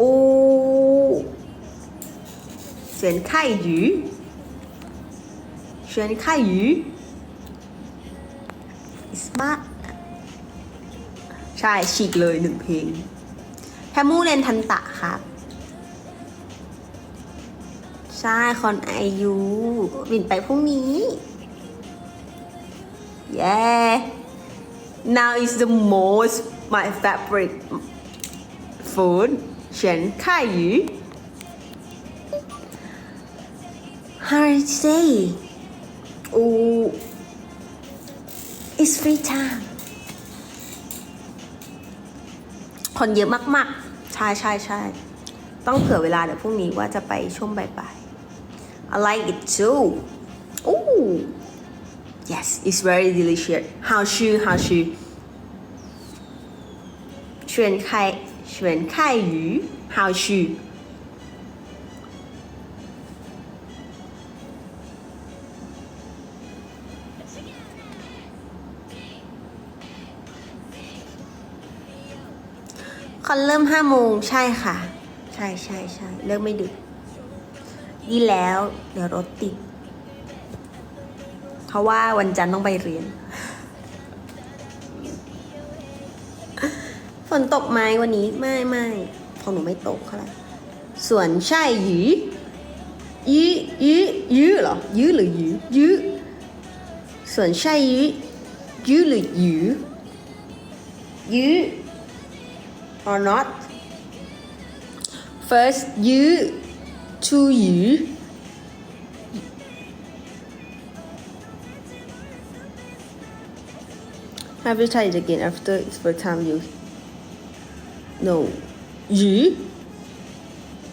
อูเฉียนไข่หยูเฉียนไข่หยูอิสมาใช่ ฉีกเลยหนึ่งเพลงแพมูเรนทันตะครับ ใช่ คอนไอยูบินไปพรุ่งนี้ yeah now is the most my favorite food เฉียนไข่หยู How did you say? Oh, it's free time. คนเยอะมากๆ ใช่ใช่ใช่ต้องเผื่อเวลาเดี๋ยวพรุ่งนี้ว่าจะไปช่วงบ่ายๆ I like it too. Oh, yes, it's very delicious. How should how เฉินไข่ยูฮาวชูคอนเริ่มห้าโมงใช่ค่ะ ใช่ใช่ใช่เลิกไม่ดึกดีแล้ว เดี๋ยวรถติด เพราะว่าวันจันทร์ต้องไปเรียน ฝนตกไหมวันนี้ไม่ไม่ของหนูไม่ตกเท่าไหร่ส่วนใช่หยีหยีหยีหยีเหรอหยีหรือหยีหยีส่วนใช่หยีหยีหรือหยีหยี or not first ยื to หยี Have you tried it again after it's first time you no. 鱼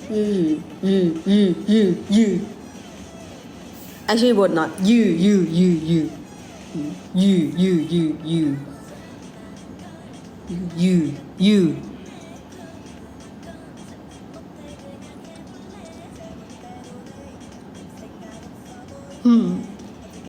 鱼鱼鱼鱼鱼 actually what not? You you you you you you you you you you hmm.